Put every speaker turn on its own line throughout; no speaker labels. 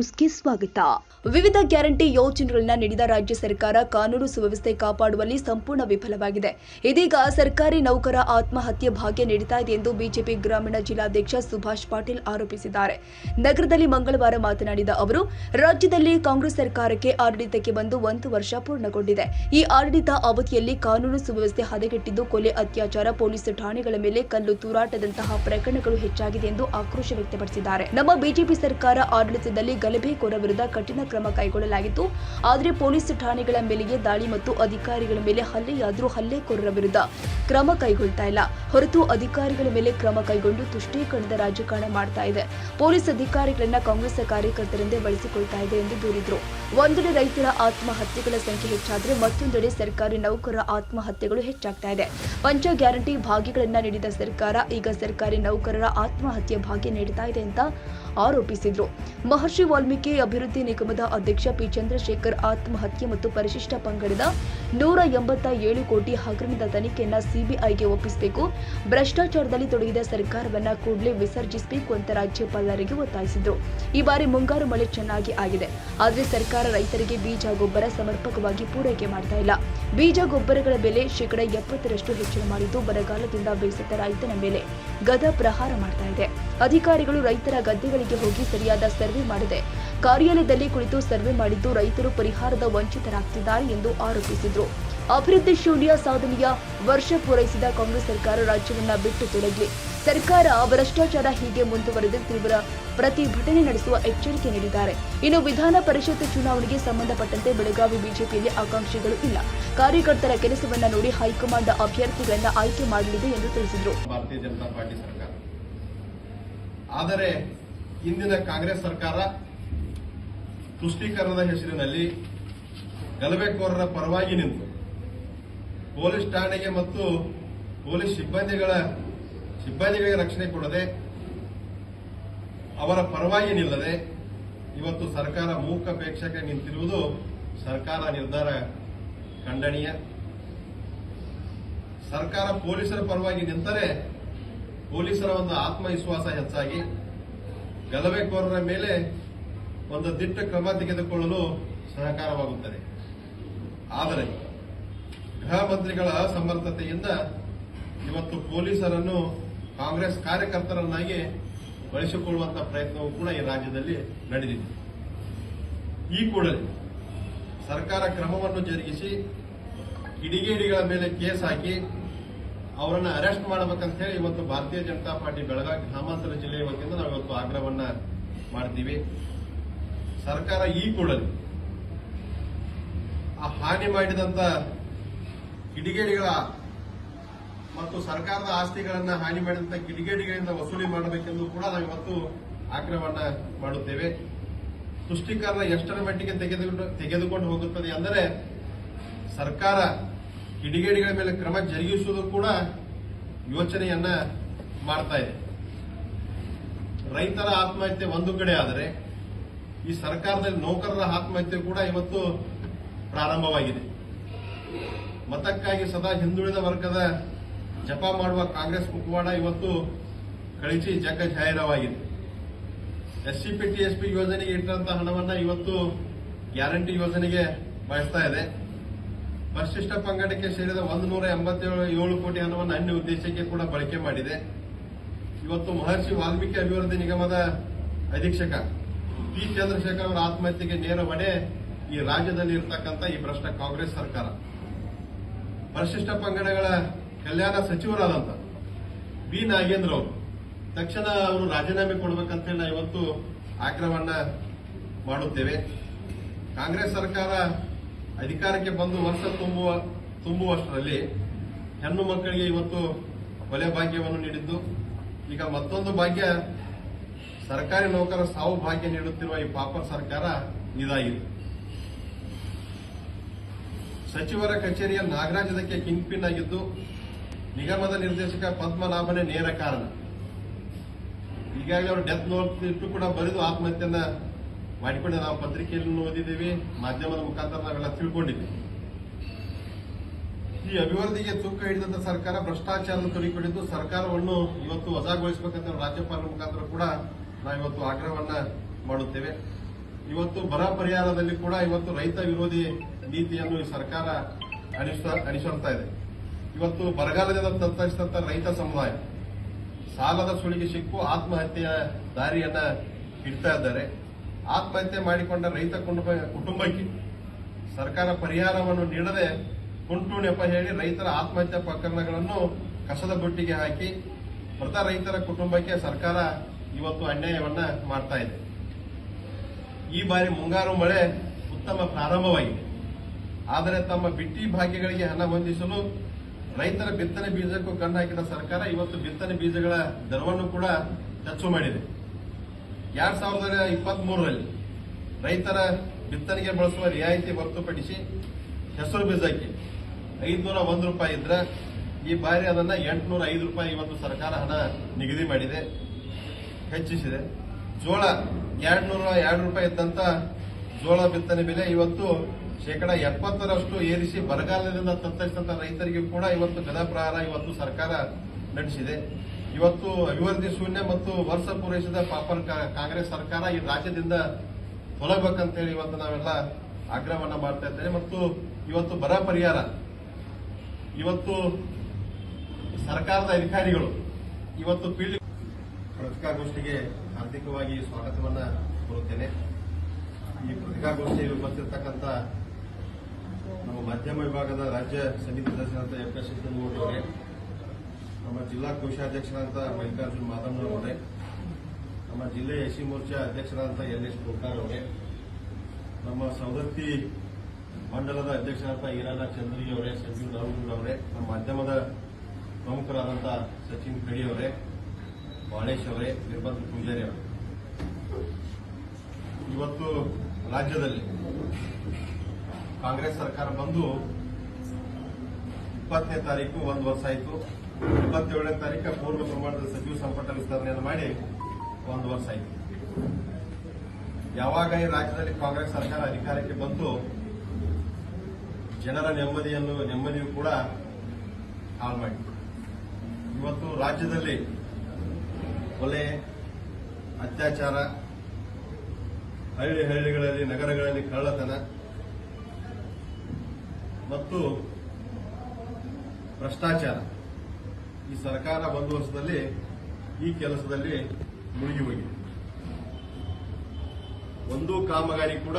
ನ್ಯೂಸ್ಗೆ ಸ್ವಾಗತ. ವಿವಿಧ ಗ್ಯಾರಂಟಿ ಯೋಜನೆಗಳನ್ನ ನೀಡಿದ ರಾಜ್ಯ ಸರ್ಕಾರ ಕಾನೂನು ಸುವ್ಯವಸ್ಥೆ ಕಾಪಾಡುವಲ್ಲಿ ಸಂಪೂರ್ಣ ವಿಫಲವಾಗಿದೆ. ಇದೀಗ ಸರ್ಕಾರಿ ನೌಕರ ಆತ್ಮಹತ್ಯೆ ಭಾಗ್ಯ ನೀಡುತ್ತಾ ಇದೆ ಎಂದು ಬಿಜೆಪಿ ಗ್ರಾಮೀಣ ಜಿಲ್ಲಾಧ್ಯಕ್ಷ ಸುಭಾಷ್ ಪಾಟೀಲ್ ಆರೋಪಿಸಿದ್ದಾರೆ. ನಗರದಲ್ಲಿ ಮಂಗಳವಾರ ಮಾತನಾಡಿದ ಅವರು, ರಾಜ್ಯದಲ್ಲಿ ಕಾಂಗ್ರೆಸ್ ಸರ್ಕಾರಕ್ಕೆ ಆಡಳಿತಕ್ಕೆ ಬಂದು ಒಂದು ವರ್ಷ ಪೂರ್ಣಗೊಂಡಿದೆ. ಈ ಆಡಳಿತ ಅವಧಿಯಲ್ಲಿ ಕಾನೂನು ಸುವ್ಯವಸ್ಥೆ ಹದಗೆಟ್ಟಿದ್ದು ಕೊಲೆ, ಅತ್ಯಾಚಾರ, ಪೊಲೀಸ್ ಠಾಣೆಗಳ ಮೇಲೆ ಕಲ್ಲು ತೂರಾಟದಂತಹ ಪ್ರಕರಣಗಳು ಹೆಚ್ಚಾಗಿದೆ ಎಂದು ಆಕ್ರೋಶ ವ್ಯಕ್ತಪಡಿಸಿದ್ದಾರೆ. ನಮ್ಮ ಬಿಜೆಪಿ ಸರ್ಕಾರ ಆಡಳಿತದಲ್ಲಿ ಗಲಭೆಕೋರ ವಿರುದ್ಧ ಕಠಿಣ ಕ್ರಮ ಕೈಗೊಳ್ಳಲಾಗಿತ್ತು. ಆದರೆ ಪೊಲೀಸ್ ಠಾಣೆಗಳ ಮೇಲೆಯೇ ದಾಳಿ ಮತ್ತು ಅಧಿಕಾರಿಗಳ ಮೇಲೆ ಹಲ್ಲೆಯಾದರೂ ಹಲ್ಲೆಕೋರರ ವಿರುದ್ಧ ಕ್ರಮ ಕೈಗೊಳ್ತಾ ಇಲ್ಲ. ಹೊರತು ಅಧಿಕಾರಿಗಳ ಮೇಲೆ ಕ್ರಮ ಕೈಗೊಂಡು ತುಷ್ಟೀಕರಣದ ರಾಜಕಾರಣ ಮಾಡ್ತಾ ಇದೆ. ಪೊಲೀಸ್ ಅಧಿಕಾರಿಗಳನ್ನ ಕಾಂಗ್ರೆಸ್ ಕಾರ್ಯಕರ್ತರೆಂದೇ ಬಳಸಿಕೊಳ್ತಾ ಇದೆ ಎಂದು ದೂರಿದ್ರು. ಒಂದೆಡೆ ರೈತರ ಆತ್ಮಹತ್ಯೆಗಳ ಸಂಖ್ಯೆ ಹೆಚ್ಚಾದರೆ ಮತ್ತೊಂದೆಡೆ ಸರ್ಕಾರಿ ನೌಕರರ ಆತ್ಮಹತ್ಯೆಗಳು ಹೆಚ್ಚಾಗ್ತಾ ಇದೆ. ಪಂಚ ಗ್ಯಾರಂಟಿ ಭಾಗ್ಯಗಳನ್ನ ನೀಡಿದ ಸರ್ಕಾರ ಈಗ ಸರ್ಕಾರಿ ನೌಕರರ ಆತ್ಮಹತ್ಯೆ ಭಾಗ್ಯ ನೀಡ್ತಾ ಇದೆ ಅಂತ ಆರೋಪಿಸಿದ್ರು. ಮಹರ್ಷಿ ವಾಲ್ಮೀಕಿ ಅಭಿವೃದ್ಧಿ ನಿಗಮದ ಅಧ್ಯಕ್ಷ ಪಿ ಚಂದ್ರಶೇಖರ್ ಆತ್ಮಹತ್ಯೆ ಮತ್ತು ಪರಿಶಿಷ್ಟ ಪಂಗಡದ ನೂರ ಎಂಬತ್ತ ಏಳು ಕೋಟಿ ಹಗರಣದ ತನಿಖೆಯನ್ನ ಸಿಬಿಐಗೆ ಒಪ್ಪಿಸಬೇಕು. ಭ್ರಷ್ಟಾಚಾರದಲ್ಲಿ ತೊಡಗಿದ ಸರ್ಕಾರವನ್ನ ಕೂಡಲೇ ವಿಸರ್ಜಿಸಬೇಕು ಅಂತ ರಾಜ್ಯಪಾಲರಿಗೆ ಒತ್ತಾಯಿಸಿದ್ರು. ಈ ಬಾರಿ ಮುಂಗಾರು ಮಳೆ ಚೆನ್ನಾಗಿ ಆಗಿದೆ. ಆದರೆ ಸರ್ಕಾರ ರೈತರಿಗೆ ಬೀಜ ಗೊಬ್ಬರ ಸಮರ್ಪಕವಾಗಿ ಪೂರೈಕೆ ಮಾಡ್ತಾ ಇಲ್ಲ. ಬೀಜ ಗೊಬ್ಬರಗಳ ಬೆಲೆ ಶೇಕಡ ಎಪ್ಪತ್ತರಷ್ಟು ಹೆಚ್ಚಳ ಮಾಡಿದ್ದು ಬರಗಾಲದಿಂದ ಬೇಸತ್ತ ರೈತನ ಮೇಲೆ ಗದ ಪ್ರಹಾರ ಮಾಡ್ತಾ ಇದೆ. ಅಧಿಕಾರಿಗಳು ರೈತರ ಗದ್ದೆಗಳಿಗೆ ಹೋಗಿ ಸರಿಯಾದ ಸರ್ವೆ ಮಾಡಿದೆ. ಕಾರ್ಯಾಲಯದಲ್ಲಿ ಕುಳಿತು ಸರ್ವೆ ಮಾಡಿದ್ದು ರೈತರು ಪರಿಹಾರದ ವಂಚಿತರಾಗ್ತಿದ್ದಾರೆ ಎಂದು ಆರೋಪಿಸಿದರು. ಅಭಿವೃದ್ಧಿ ಶೂನ್ಯ ಸಾಧನೆಯ ವರ್ಷ ಪೂರೈಸಿದ ಕಾಂಗ್ರೆಸ್ ಸರ್ಕಾರ ರಾಜ್ಯವನ್ನ ಬಿಟ್ಟು ತೊಡಗಲಿ ಸರ್ಕಾರ ಭ್ರಷ್ಟಾಚಾರ ಹೀಗೆ ಮುಂದುವರೆದು ತೀವ್ರ ಪ್ರತಿಭಟನೆ ನಡೆಸುವ ಎಚ್ಚರಿಕೆ ನೀಡಿದ್ದಾರೆ. ಇನ್ನು ವಿಧಾನ ಪರಿಷತ್ ಚುನಾವಣೆಗೆ ಸಂಬಂಧಪಟ್ಟಂತೆ ಬೆಳಗಾವಿ ಬಿಜೆಪಿಯಲ್ಲಿ ಆಕಾಂಕ್ಷಿಗಳು ಇಲ್ಲ. ಕಾರ್ಯಕರ್ತರ ಕೆಲಸವನ್ನ ನೋಡಿ ಹೈಕಮಾಂಡ್ ಅಭ್ಯರ್ಥಿಗಳನ್ನ ಆಯ್ಕೆ ಮಾಡಲಿದೆ ಎಂದು ತಿಳಿಸಿದರು.
ಭಾರತೀಯ ಜನತಾ ಪಾರ್ಟಿ ಸರ್ಕಾರ. ಆದರೆ ಇಂದಿನ ಕಾಂಗ್ರೆಸ್ ಸರ್ಕಾರ ತುಷ್ಟೀಕರಣದ ಹೆಸರಿನಲ್ಲಿ ಗಲಭೆಕೋರರ ಪರವಾಗಿ ನಿಂತು ಪೊಲೀಸ್ ಠಾಣೆಗೆ ಮತ್ತು ಪೊಲೀಸ್ ಸಿಬ್ಬಂದಿಗಳ ಸಿಬ್ಬಂದಿಗಳಿಗೆ ರಕ್ಷಣೆ ಕೊಡದೆ ಅವರ ಪರವಾಗಿ ನಿಲ್ಲದೆ ಇವತ್ತು ಸರ್ಕಾರ ಮೂಕಪೇಕ್ಷಕ ನಿಂತಿರುವುದು ಸರ್ಕಾರ ನಿರ್ಧಾರ ಖಂಡನೀಯ. ಸರ್ಕಾರ ಪೊಲೀಸರ ಪರವಾಗಿ ನಿಂತರೆ ಪೊಲೀಸರ ಒಂದು ಆತ್ಮವಿಶ್ವಾಸ ಹೆಚ್ಚಾಗಿ ಗಲಭೆಕೋರರ ಮೇಲೆ ಒಂದು ದಿಟ್ಟ ಕ್ರಮ ತೆಗೆದುಕೊಳ್ಳಲು ಸಹಕಾರವಾಗುತ್ತದೆ. ಆದರೆ ಗೃಹ ಮಂತ್ರಿಗಳ ಅಸಮರ್ಥತೆಯಿಂದ ಇವತ್ತು ಪೊಲೀಸರನ್ನು ಕಾಂಗ್ರೆಸ್ ಕಾರ್ಯಕರ್ತರನ್ನಾಗಿ ಬಳಸಿಕೊಳ್ಳುವಂತಹ ಪ್ರಯತ್ನವೂ ಕೂಡ ಈ ರಾಜ್ಯದಲ್ಲಿ ನಡೆದಿದೆ. ಈ ಕೂಡಲೇ ಸರ್ಕಾರ ಕ್ರಮವನ್ನು ಜರುಗಿಸಿ ಕಿಡಿಗೇಡಿಗಳ ಮೇಲೆ ಕೇಸ್ ಹಾಕಿ ಅವರನ್ನ ಅರೆಸ್ಟ್ ಮಾಡಬೇಕಂತ ಹೇಳಿ ಇವತ್ತು ಭಾರತೀಯ ಜನತಾ ಪಾರ್ಟಿ ಬೆಳಗಾವಿ ಗ್ರಾಮಾಂತರ ಜಿಲ್ಲೆಯ ವತಿಯಿಂದ ನಾವು ಇವತ್ತು ಆಗ್ರಹವನ್ನ ಮಾಡ್ತೀವಿ. ಸರ್ಕಾರ ಈ ಕೂಡಲೇ ಆ ಹಾನಿ ಮಾಡಿದಂತ ಕಿಡಿಗೇಡಿಗಳ ಮತ್ತು ಸರ್ಕಾರದ ಆಸ್ತಿಗಳನ್ನ ಹಾನಿ ಮಾಡಿದಂತ ಕಿಡಿಗೇಡಿಗಳಿಂದ ವಸೂಲಿ ಮಾಡಬೇಕೆಂದು ಕೂಡ ನಾವು ಇವತ್ತು ಆಗ್ರಹವನ್ನ ಮಾಡುತ್ತೇವೆ. ತುಷ್ಟೀಕರಣ ಎಷ್ಟರ ಮಟ್ಟಿಗೆ ತೆಗೆದುಕೊಂಡು ತೆಗೆದುಕೊಂಡು ಹೋಗುತ್ತದೆ ಅಂದರೆ ಸರ್ಕಾರ ಕಿಡಿಗೇಡಿಗಳ ಮೇಲೆ ಕ್ರಮ ಜರುಗಿಸುವುದು ಕೂಡ ಯೋಚನೆಯನ್ನ ಮಾಡ್ತಾ ಇದೆ. ರೈತರ ಆತ್ಮಹತ್ಯೆ ಒಂದು ಕಡೆ ಆದರೆ, ಈ ಸರ್ಕಾರದಲ್ಲಿ ನೌಕರರ ಆತ್ಮಹತ್ಯೆ ಕೂಡ ಇವತ್ತು ಪ್ರಾರಂಭವಾಗಿದೆ. ಮತಕ್ಕಾಗಿ ಸದಾ ಹಿಂದುಳಿದ ವರ್ಗದ ಜಪ ಮಾಡುವ ಕಾಂಗ್ರೆಸ್ ಮುಖವಾಡ ಇವತ್ತು ಕಳಿಸಿ ಜಗ ಜಾಹೀರವಾಗಿದೆ ಎಸ್ ಪಿ ಯೋಜನೆಗೆ ಇಟ್ಟಂತಹ ಹಣವನ್ನ ಇವತ್ತು ಗ್ಯಾರಂಟಿ ಯೋಜನೆಗೆ ಬಳಸ್ತಾ ಇದೆ. ಪರಿಶಿಷ್ಟ ಪಂಗಡಕ್ಕೆ ಸೇರಿದ ಒಂದು ನೂರ ಎಂಬತ್ತೇಳು ಏಳು ಕೋಟಿ ಹಣವನ್ನು ಅನ್ಯ ಉದ್ದೇಶಕ್ಕೆ ಕೂಡ ಬಳಕೆ ಮಾಡಿದೆ. ಇವತ್ತು ಮಹರ್ಷಿ ವಾಲ್ಮೀಕಿ ಅಭಿವೃದ್ಧಿ ನಿಗಮದ ಅಧೀಕ್ಷಕ ಪಿ ಚಂದ್ರಶೇಖರ್ ಅವರ ಆತ್ಮಹತ್ಯೆಗೆ ನೇರ ಹೊಣೆ ಈ ರಾಜ್ಯದಲ್ಲಿ ಇರತಕ್ಕಂಥ ಈ ಭ್ರಷ್ಟ ಕಾಂಗ್ರೆಸ್ ಸರ್ಕಾರ. ಪರಿಶಿಷ್ಟ ಪಂಗಡಗಳ ಕಲ್ಯಾಣ ಸಚಿವರಾದಂತ ಬಿ. ನಾಗೇಂದ್ರ ಅವರು, ತಕ್ಷಣ ಅವರು ರಾಜೀನಾಮೆ ಕೊಡಬೇಕಂತ ಹೇಳಿ ನಾವು ಇವತ್ತು ಆಗ್ರಹವನ್ನ ಮಾಡುತ್ತೇವೆ. ಕಾಂಗ್ರೆಸ್ ಸರ್ಕಾರ ಅಧಿಕಾರಕ್ಕೆ ಬಂದು ವರ್ಷ ತುಂಬುವ, ತುಂಬುವಷ್ಟರಲ್ಲಿ ಹೆಣ್ಣು ಮಕ್ಕಳಿಗೆ ಇವತ್ತು ಕೊಲೆ ಭಾಗ್ಯವನ್ನು ನೀಡಿದ್ದು. ಈಗ ಮತ್ತೊಂದು ಭಾಗ್ಯ, ಸರ್ಕಾರಿ ನೌಕರ ಸಾವು ಭಾಗ್ಯ ನೀಡುತ್ತಿರುವ ಈ ಪಾಪ ಸರ್ಕಾರ ಇದಾಗಿದೆ. ಸಚಿವರ ಕಚೇರಿಯ ನಾಗರಾಜ್ ಇದಕ್ಕೆ ಕಿಂಗ್ ಪಿನ್ ಆಗಿದ್ದು, ನಿಗಮದ ನಿರ್ದೇಶಕ ಪದ್ಮನಾಭನೇ ನೇರ ಕಾರಣ. ಈಗಾಗಲೇ ಅವರು ಡೆತ್ ನೋಟ್ ಇಟ್ಟು ಕೂಡ ಬರೆದು ಆತ್ಮಹತ್ಯೆಯನ್ನ ಮಾಡಿಕೊಂಡು ನಾವು ಪತ್ರಿಕೆಯಲ್ಲಿ ಓದಿದ್ದೇವೆ, ಮಾಧ್ಯಮದ ಮುಖಾಂತರ ನಾವೆಲ್ಲ ತಿಳ್ಕೊಂಡಿದ್ದೀವಿ ಈ ಅಭಿವೃದ್ಧಿಗೆ ತೂಕ ಹಿಡಿದಂತ ಸರ್ಕಾರ ಭ್ರಷ್ಟಾಚಾರದ ತೊಡಿಕೊಂಡಿದ್ದು ಸರ್ಕಾರವನ್ನು ಇವತ್ತು ವಜಾಗೊಳಿಸಬೇಕಂತ ರಾಜ್ಯಪಾಲರ ಮುಖಾಂತರ ಕೂಡ ನಾವು ಇವತ್ತು ಆಗ್ರಹವನ್ನ ಮಾಡುತ್ತೇವೆ. ಇವತ್ತು ಬರ ಪರಿಹಾರದಲ್ಲಿ ಕೂಡ ಇವತ್ತು ರೈತ ವಿರೋಧಿ ನೀತಿಯನ್ನು ಈ ಸರ್ಕಾರ ಅನುಸ- ಅನುಸರಿಸ್ತಾ ಇದೆ. ಇವತ್ತು ಬರಗಾಲದಿಂದ ತತ್ತರಿಸಿದಂತ ರೈತ ಸಮುದಾಯ, ಸಾಲದ ಸುಳಿಗೆ ಸಿಕ್ಕು ಆತ್ಮಹತ್ಯೆಯ ದಾರಿಯನ್ನ ಇಡ್ತಾ ಇದ್ದಾರೆ. ಆತ್ಮಹತ್ಯೆ ಮಾಡಿಕೊಂಡ ರೈತ ಕುಟುಂಬ, ಕುಟುಂಬಕ್ಕೆ ಸರ್ಕಾರ ಪರಿಹಾರವನ್ನು ನೀಡದೆ ಕುಂಟು ನೆಪ ಹೇಳಿ ರೈತರ ಆತ್ಮಹತ್ಯೆ ಪ್ರಕರಣಗಳನ್ನು ಕಸದ ಬುಟ್ಟಿಗೆ ಹಾಕಿ ಮೃತ ರೈತರ ಕುಟುಂಬಕ್ಕೆ ಸರ್ಕಾರ ಇವತ್ತು ಅನ್ಯಾಯವನ್ನ ಮಾಡ್ತಾ ಇದೆ. ಈ ಬಾರಿ ಮುಂಗಾರು ಮಳೆ ಉತ್ತಮ ಪ್ರಾರಂಭವಾಗಿದೆ. ಆದರೆ ತಮ್ಮ ಬಿಟ್ಟಿ ಭಾಗ್ಯಗಳಿಗೆ ಹಣ ಹೊಂದಿಸಲು ರೈತರ ಬಿತ್ತನೆ ಬೀಜಕ್ಕೂ ಕಣ್ಣು ಸರ್ಕಾರ ಇವತ್ತು ಬಿತ್ತನೆ ಬೀಜಗಳ ದರವನ್ನು ಕೂಡ ಹೆಚ್ಚು ಮಾಡಿದೆ. ಎರಡ್ ಸಾವಿರದ ಇಪ್ಪತ್ತ್ ಮೂರರಲ್ಲಿ ರೈತರ ಬಿತ್ತನೆಗೆ ಬಳಸುವ ರಿಯಾಯಿತಿ ಹೊರತುಪಡಿಸಿ ಹೆಸರು ಬೀಜಕ್ಕೆ ಐದುನೂರ ಒಂದು ರೂಪಾಯಿ ಇದ್ರೆ ಈ ಬಾರಿ ಅದನ್ನ ಎಂಟುನೂರ ಐದು ರೂಪಾಯಿ ಇವತ್ತು ಸರ್ಕಾರ ಹಣ ನಿಗದಿ ಮಾಡಿದೆ, ಹೆಚ್ಚಿಸಿದೆ. ಜೋಳ ಎರಡ್ ನೂರ ಎರಡು ರೂಪಾಯಿ ಇದ್ದಂತ ಜೋಳ ಬಿತ್ತನೆ ಬೆಲೆ ಇವತ್ತು ಶೇಕಡ ಎಪ್ಪತ್ತರಷ್ಟು ಏರಿಸಿ ಬರಗಾಲದಿಂದ ತತ್ತರಿಸಿದಂತ ರೈತರಿಗೆ ಕೂಡ ಇವತ್ತು ಗದಪ್ರಹಾರ ಇವತ್ತು ಸರ್ಕಾರ ನಡೆಸಿದೆ. ಇವತ್ತು ಅಭಿವೃದ್ಧಿ ಶೂನ್ಯ ಮತ್ತು ವರ್ಷ ಪೂರೈಸಿದ ಪಾಪನ್ ಕಾಂಗ್ರೆಸ್ ಸರ್ಕಾರ ಈ ರಾಜ್ಯದಿಂದ ತೊಲಗಬೇಕಂತೇಳಿ ಇವತ್ತು ನಾವೆಲ್ಲ ಆಗ್ರಹವನ್ನ ಮಾಡ್ತಾ ಇದ್ದೇವೆ ಮತ್ತು ಇವತ್ತು ಬರ ಪರಿಹಾರ. ಇವತ್ತು ಸರ್ಕಾರದ ಅಧಿಕಾರಿಗಳು ಇವತ್ತು ಪೀಳಿ ಪತ್ರಿಕಾಗೋಷ್ಠಿಗೆ ಹಾರ್ದಿಕವಾಗಿ ಸ್ವಾಗತವನ್ನ ಕೋರುತ್ತೇನೆ. ಈ ಪತ್ರಿಕಾಗೋಷ್ಠಿಯಲ್ಲಿ ಉಪಸ್ಥಿತಕ್ಕಂಥ ನಮ್ಮ ಮಾಧ್ಯಮ ವಿಭಾಗದ ರಾಜ್ಯ ಸಮಿತಿ ಸದಸ್ಯರಾದ ಎಂ ಕೆ ಶಿವಮೂರ್ತಿ ಅವರೇ ನಮ್ಮ ಜಿಲ್ಲಾ ಕೋಶಾಧ್ಯಕ್ಷರಾದಂಥ ಮಲ್ಲಿಕಾರ್ಜುನ್ ಮಾದಮ್ಮ ಅವರೇ, ನಮ್ಮ ಜಿಲ್ಲೆ ಎಸಿ ಮೋರ್ಚಾ ಅಧ್ಯಕ್ಷರಾದಂಥ ಎಲ್ ಎಸ್ ಅವರೇ, ನಮ್ಮ ಸವದತ್ತಿ ಮಂಡಲದ ಅಧ್ಯಕ್ಷರಾದಂಥ ಈರಾನ ಚಂದ್ರಿ ಅವರೇ, ಸಂಜೀವ್ ನಾಗೂರ್ ಅವರೇ, ನಮ್ಮ ಮಾಧ್ಯಮದ ಪ್ರಮುಖರಾದಂಥ ಸಚಿನ್ ಖಡಿ ಅವರೇ, ಬಾಳೇಶ್ ಅವರೇ, ನಿರ್ಬಂಧ ಪೂಜಾರಿ ಅವರೇ. ಇವತ್ತು ರಾಜ್ಯದಲ್ಲಿ ಕಾಂಗ್ರೆಸ್ ಸರ್ಕಾರ ಬಂದು ಇಪ್ಪತ್ತನೇ ತಾರೀಕು ಒಂದು ವರ್ಷ ಆಯಿತು. ಇಪ್ಪತ್ತೇಳನೇ ತಾರೀಕು ಪೂರ್ಣ ಪ್ರಮಾಣದ ಸಚಿವ ಸಂಪುಟ ವಿಸ್ತರಣೆಯನ್ನು ಮಾಡಿ ಒಂದು ವರ್ಷ ಆಯಿತು. ಯಾವಾಗ ಈ ರಾಜ್ಯದಲ್ಲಿ ಕಾಂಗ್ರೆಸ್ ಸರ್ಕಾರ ಅಧಿಕಾರಕ್ಕೆ ಬಂತು, ಜನರ ನೆಮ್ಮದಿಯನ್ನು, ನೆಮ್ಮದಿಯೂ ಕೂಡ ಹಾಳು ಮಾಡಿತು ಇವತ್ತು ರಾಜ್ಯದಲ್ಲಿ ಕೊಲೆ ಅತ್ಯಾಚಾರ, ಹಳ್ಳಿ ಹಳ್ಳಿಗಳಲ್ಲಿ, ನಗರಗಳಲ್ಲಿ ಕಳ್ಳತನ ಮತ್ತು ಭ್ರಷ್ಟಾಚಾರ. ಈ ಸರ್ಕಾರ ಒಂದು ವರ್ಷದಲ್ಲಿ ಈ ಕೆಲಸದಲ್ಲಿ ಮುಳುಗಿ ಹೋಗಿದೆ. ಒಂದು ಕಾಮಗಾರಿ ಕೂಡ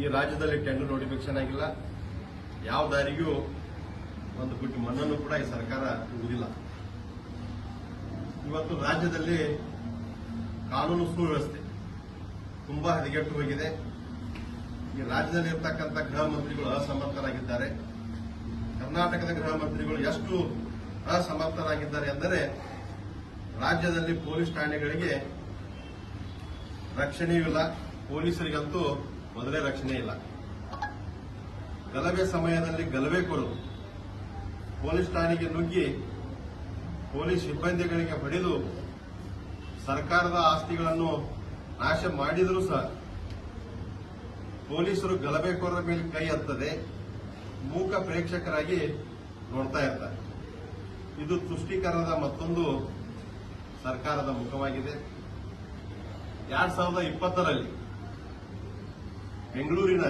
ಈ ರಾಜ್ಯದಲ್ಲಿ ಟೆಂಡರ್ ನೋಟಿಫಿಕೇಶನ್ ಆಗಿಲ್ಲ. ಯಾವ ದಾರಿಗೂ ಒಂದು ಗುಟ್ಟಿ ಮಣ್ಣನ್ನು ಕೂಡ ಈ ಸರ್ಕಾರ ಉಳಿದಿಲ್ಲ ಇವತ್ತು ರಾಜ್ಯದಲ್ಲಿ ಕಾನೂನು ಸುವ್ಯವಸ್ಥೆ ತುಂಬಾ ಹದಗೆಟ್ಟು ಹೋಗಿದೆ. ಈ ರಾಜ್ಯದಲ್ಲಿ ಇರತಕ್ಕಂಥ ಗೃಹ ಮಂತ್ರಿಗಳು ಅಸಮರ್ಥರಾಗಿದ್ದಾರೆ. ಕರ್ನಾಟಕದ ಗೃಹ ಮಂತ್ರಿಗಳು ಎಷ್ಟು ಅಸಮರ್ಥರಾಗಿದ್ದಾರೆ ಎಂದರೆ ರಾಜ್ಯದಲ್ಲಿ ಪೊಲೀಸ್ ಠಾಣೆಗಳಿಗೆ ರಕ್ಷಣೆಯೂ ಇಲ್ಲ, ಪೊಲೀಸರಿಗಂತೂ ಮೊದಲೇ ರಕ್ಷಣೆ ಇಲ್ಲ. ಗಲಭೆ ಸಮಯದಲ್ಲಿ ಗಲಭೆ ಕೊಡೋದು ಪೊಲೀಸ್ ಠಾಣೆಗೆ ನುಗ್ಗಿ ಪೊಲೀಸ್ ಸಿಬ್ಬಂದಿಗಳಿಗೆ ಹೊಡೆದು ಸರ್ಕಾರದ ಆಸ್ತಿಗಳನ್ನು ನಾಶ ಮಾಡಿದರೂ ಸಹ ಪೊಲೀಸರು ಗಲಭೆಕೋರರ ಮೇಲೆ ಕೈ ಹತ್ತದೆ, ಮೂಕ ಪ್ರೇಕ್ಷಕರಾಗಿ ನೋಡ್ತಾ ಇರ್ತಾರೆ. ಇದು ತುಷ್ಟೀಕರಣದ ಮತ್ತೊಂದು ಸರ್ಕಾರದ ಮುಖವಾಗಿದೆ. ಎರಡ್ ಸಾವಿರದ ಇಪ್ಪತ್ತರಲ್ಲಿ ಬೆಂಗಳೂರಿನ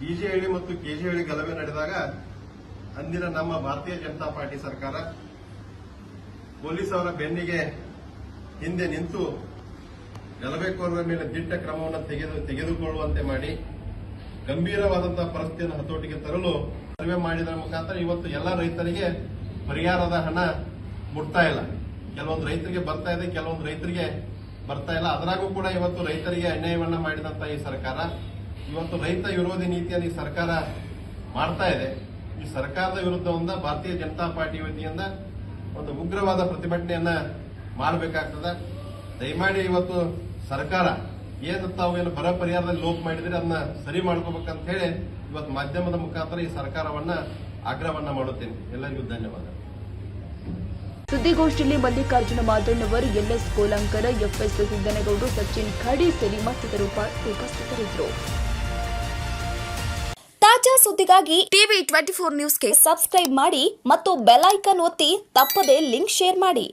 ಬಿಜೆಹಳ್ಳಿ ಮತ್ತು ಕೆಜೆಹಳ್ಳಿ ಗಲಭೆ ನಡೆದಾಗ ಅಂದಿನ ನಮ್ಮ ಭಾರತೀಯ ಜನತಾ ಪಾರ್ಟಿ ಸರ್ಕಾರ ಪೊಲೀಸ್ ಅವರ ಬೆನ್ನಿಗೆ ಹಿಂದೆ ನಿಂತು ಗಲಭೆ ಗಲಭೆಕೋರರ ಮೇಲೆ ದಿಟ್ಟ ಕ್ರಮವನ್ನು ತೆಗೆದು ತೆಗೆದುಕೊಳ್ಳುವಂತೆ ಮಾಡಿ ಗಂಭೀರವಾದಂತಹ ಪರಿಸ್ಥಿತಿಯನ್ನು ಹತೋಟಿಗೆ ತರಲು ಸರ್ವೆ ಮಾಡಿದ ಮುಖಾಂತರ ಇವತ್ತು ಎಲ್ಲ ರೈತರಿಗೆ ಪರಿಹಾರದ ಹಣ ಮುಟ್ತಾ ಇಲ್ಲ. ಕೆಲವೊಂದು ರೈತರಿಗೆ ಬರ್ತಾ ಇದೆ, ಕೆಲವೊಂದು ರೈತರಿಗೆ ಬರ್ತಾ ಇಲ್ಲ. ಅದರಾಗೂ ಕೂಡ ಇವತ್ತು ರೈತರಿಗೆ ಅನ್ಯಾಯವನ್ನ ಮಾಡಿದಂತ ಈ ಸರ್ಕಾರ, ಇವತ್ತು ರೈತ ವಿರೋಧಿ ನೀತಿಯನ್ನು ಈ ಸರ್ಕಾರ ಮಾಡ್ತಾ ಇದೆ. ಈ ಸರ್ಕಾರದ ವಿರುದ್ಧದಿಂದ ಭಾರತೀಯ ಜನತಾ ಪಾರ್ಟಿ ವತಿಯಿಂದ ಒಂದು ಉಗ್ರವಾದ ಪ್ರತಿಭಟನೆಯನ್ನ ಮಾಡಬೇಕಾಗ್ತದ. ದಯಮಾಡಿ ಇವತ್ತು ಸರ್ಕಾರ ಏನು ತಾವು ಏನು ಬರ ಪರಿಹಾರದಲ್ಲಿ ಲೋಪ ಮಾಡಿದ್ರೆ ಅದನ್ನ ಸರಿ ಮಾಡ್ಕೋಬೇಕಂತ ಹೇಳಿ ಇವತ್ತು ಮಾಧ್ಯಮದ ಮುಖಾಂತರ ಈ ಸರ್ಕಾರವನ್ನ ಆಗ್ರಹವನ್ನ ಮಾಡುತ್ತೇನೆ. ಎಲ್ಲರಿಗೂ ಧನ್ಯವಾದ.
ಸುದ್ದಿಗೋಷ್ಠಿಯಲ್ಲಿ ಮಲ್ಲಿಕಾರ್ಜುನ ಮಾದಣ್ಣವರು ಎಲ್ಎಸ್ ಕೋಲಂಕರ ಎಫ್ಎಸ್ ಸಿದ್ದನಗೌಡ ಸಚಿನ್ ಖಡಿ ಸೇರಿ ಮತ್ತಿತರರು ಉಪಸ್ಥಿತರಿದ್ದರು.
ತಾಜಾ ಸುದ್ದಿಗಾಗಿ ಟಿವಿ ಟ್ವೆಂಟಿ ಫೋರ್ ನ್ಯೂಸ್ಗೆ ಸಬ್ಸ್ಕ್ರೈಬ್ ಮಾಡಿ ಮತ್ತು ಬೆಲ್ ಐಕನ್ ಒತ್ತಿ ತಪ್ಪದೇ ಲಿಂಕ್ ಶೇರ್ ಮಾಡಿ.